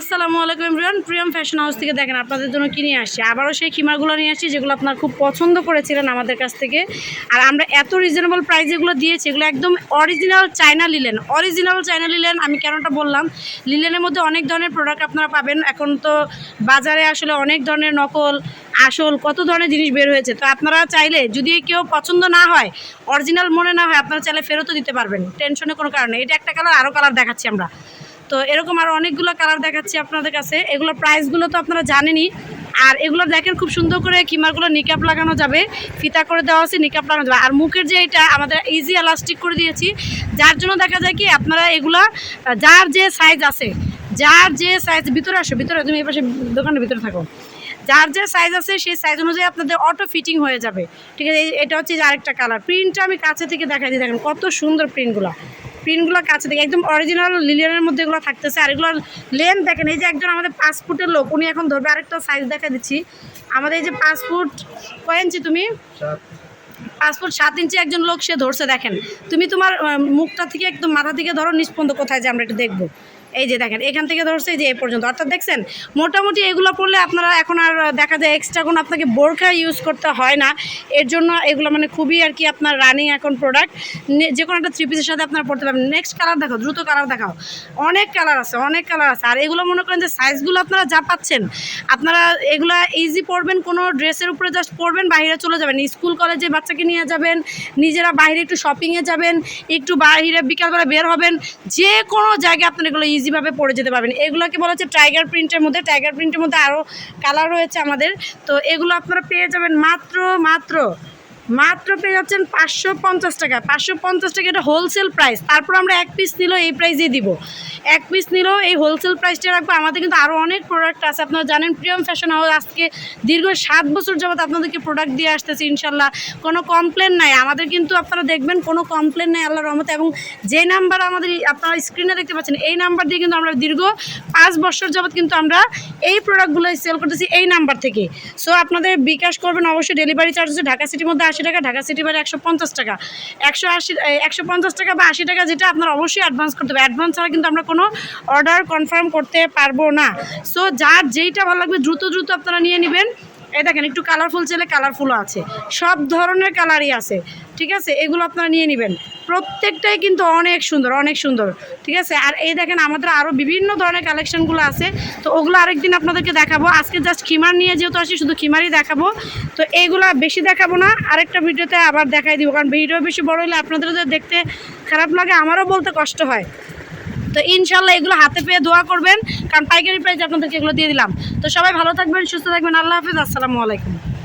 আসসালামু আলাইকুম everyone, Priyam fashion house থেকে দেখেন আপনাদের জন্য কি নিয়ে আসছি। আবারও সেই খিমারগুলো নিয়ে আসছি যেগুলো আপনার খুব পছন্দ করেছিলেন আমাদের কাছ থেকে। আর আমরা এত রিজনেবল প্রাইস যেগুলো দিয়েছি, এগুলো একদম original China linen original China linen আমি কেনটা বললাম? লিলেনের মধ্যে অনেক ধরনের প্রোডাক্ট আপনারা পাবেন। এখন তো বাজারে আসলে অনেক ধরনের নকল, আসল, কত ধরনের জিনিস বের হয়েছে। তো আপনারা চাইলে যদি কেউ পছন্দ না হয় অরিজিনাল মনে না হয়, আপনারা চাইলে ফেরতও দিতে পারবেন। টেনশনের কোনো কারণে এটা একটা কালার আরও কালার দেখাচ্ছি আমরা। তো এরকম আর অনেকগুলো কালার দেখাচ্ছি আপনাদের কাছে। এগুলো প্রাইসগুলো তো আপনারা জানেনই। আর এগুলো দেখেন খুব সুন্দর করে কিমারগুলো নিকাপ লাগানো যাবে। ফিতা করে দেওয়া আছে নিকাপ লাগানো যাবে। আর মুখের যে এটা, আমাদের ইজি এলাস্টিক করে দিয়েছি। যার জন্য দেখা যায় কি, আপনারা এগুলা, যার যে সাইজ আছে, যার যে সাইজ ভিতরে আসো, ভিতরে, তুমি এই পাশে দোকানের ভিতরে থাকো। যার যে সাইজ আছে সেই সাইজ অনুযায়ী আপনাদের অটো ফিটিং হয়ে যাবে। ঠিক আছে এটা হচ্ছে আরেকটা কালার প্রিন্টটা আমি কাছে থেকে দেখাই দিই, দেখেন কত সুন্দর প্রিন্টগুলো প্রিন্টগুলো কাছে দেখে। একদম অরিজিনাল লিলিয়ানের মধ্যে এগুলো থাকতেছে আর এগুলোর লেন দেখেন এই যে একজন আমাদের পাঁচ ফুটের লোক উনি এখন ধরবে আরেকটা সাইজ দেখা দিচ্ছি। আমাদের এই যে পাঁচ ফুট কয় ইঞ্চি তুমি? পাঁচ ফুট সাত ইঞ্চি একজন লোক সে ধরছে দেখেন। তুমি তোমার মুখটা থেকে একদম মাথা থেকে ধরো নিষ্পন্দ কোথায় যে আমরা একটু দেখব। এই যে দেখেন, এখান থেকে ধরছে যে এ পর্যন্ত। অর্থাৎ দেখছেন, মোটামুটি এগুলো পড়লে আপনারা এখন আর দেখা যায় এক্সট্রা কোনো আপনাকে বোরখা ইউজ করতে হয় না। এর জন্য এগুলো মানে খুবই আর কি আপনার রানিং এখন প্রোডাক্ট যে কোনো একটা থ্রি পিসের সাথে আপনারা পড়তে পারবেন। নেক্সট কালার দেখাও, দ্রুত কালার দেখাও। অনেক কালার আছে, অনেক কালার আছে। আর এগুলো মনে করেন যে সাইজগুলো আপনারা যা পাচ্ছেন, আপনারা এগুলো ইজি পরবেন, কোনো ড্রেসের উপরে জাস্ট পরবেন বাইরে চলে যাবেন। স্কুল কলেজে বাচ্চাকে নিয়ে যাবেন, নিজেরা বাইরে একটু শপিংয়ে যাবেন, একটু বাইরে বিকালবেলা বের হবেন, যে কোনো জায়গায় আপনারা এগুলো ইজিভাবে পরে যেতে পারবেন। এগুলোকে বলা হচ্ছে টাইগার প্রিন্টের মধ্যে। টাইগার প্রিন্টের মধ্যে আরও কালার রয়েছে আমাদের। তো এগুলো আপনারা পেয়ে যাবেন মাত্র মাত্র মাত্র পেয়ে যাচ্ছেন পাঁচশো পঞ্চাশ টাকা। পাঁচশো পঞ্চাশ টাকা এটা হোলসেল প্রাইস তারপর আমরা এক পিস নিলেও এই প্রাইসেই দিব। এক পিস নিলেও এই হোলসেল প্রাইসটা রাখব। আমাদের কিন্তু আরও অনেক প্রোডাক্ট আছে। আপনারা জানেন প্রিয়ম ফ্যাশন হাউস আজকে দীর্ঘ সাত বছর যাবত আপনাদেরকে প্রোডাক্ট দিয়ে আসতেছি ইনশাল্লাহ কোনো কমপ্লেন নাই। আমাদের কিন্তু আপনারা দেখবেন, কোনো কমপ্লেন নাই আল্লাহ রহমতে। এবং যে নাম্বার আমাদের আপনারা স্ক্রিনে দেখতে পাচ্ছেন, এই নাম্বার দিয়ে কিন্তু আমরা দীর্ঘ পাঁচ বছর যাবত কিন্তু আমরা এই প্রোডাক্টগুলো সেল করতেছি এই নাম্বার থেকে। সো আপনাদের বিকাশ করবেন অবশ্যই। ডেলিভারি চার্জ ঢাকা সিটির মধ্যে আশি টাকা, ঢাকা সিটি বাড়ি একশো পঞ্চাশ টাকা। একশো আশি একশো পঞ্চাশ টাকা বা আশি টাকা যেটা আপনার অবশ্যই অ্যাডভান্স করতে হবে। অ্যাডভান্স ছাড়া কিন্তু আমরা কোনো অর্ডার কনফার্ম করতে পারব না। সো যার যেইটা ভালো লাগবে দ্রুত দ্রুত আপনারা নিয়ে নেবেন। এই দেখেন, একটু কালারফুল চাইলে কালারফুলও আছে। সব ধরনের কালারই আছে, ঠিক আছে? এগুলো আপনারা নিয়ে নেবেন। প্রত্যেকটাই কিন্তু অনেক সুন্দর অনেক সুন্দর, ঠিক আছে? আর এই দেখেন, আমাদের আরও বিভিন্ন ধরনের কালেকশনগুলো আছে। তো ওগুলো আরেকদিন আপনাদেরকে দেখাবো। আজকে জাস্ট খিমার নিয়ে যেহেতু আসি, শুধু খিমারই দেখাবো। তো এইগুলো বেশি দেখাবো না, আরেকটা ভিডিওতে আবার দেখাই দিব। কারণ ভিডিও বেশি বড় হলে আপনাদেরও দেখতে খারাপ লাগে, আমারও বলতে কষ্ট হয়। তো ইনশাল্লাহ এগুলো হাতে পেয়ে দোয়া করবেন, কারণ পাইকারি প্রাইস আপনাদেরকে এগুলো দিয়ে দিলাম। তো সবাই ভালো থাকবেন, সুস্থ থাকবেন, আল্লাহ হাফিজ, আসসালামু আলাইকুম।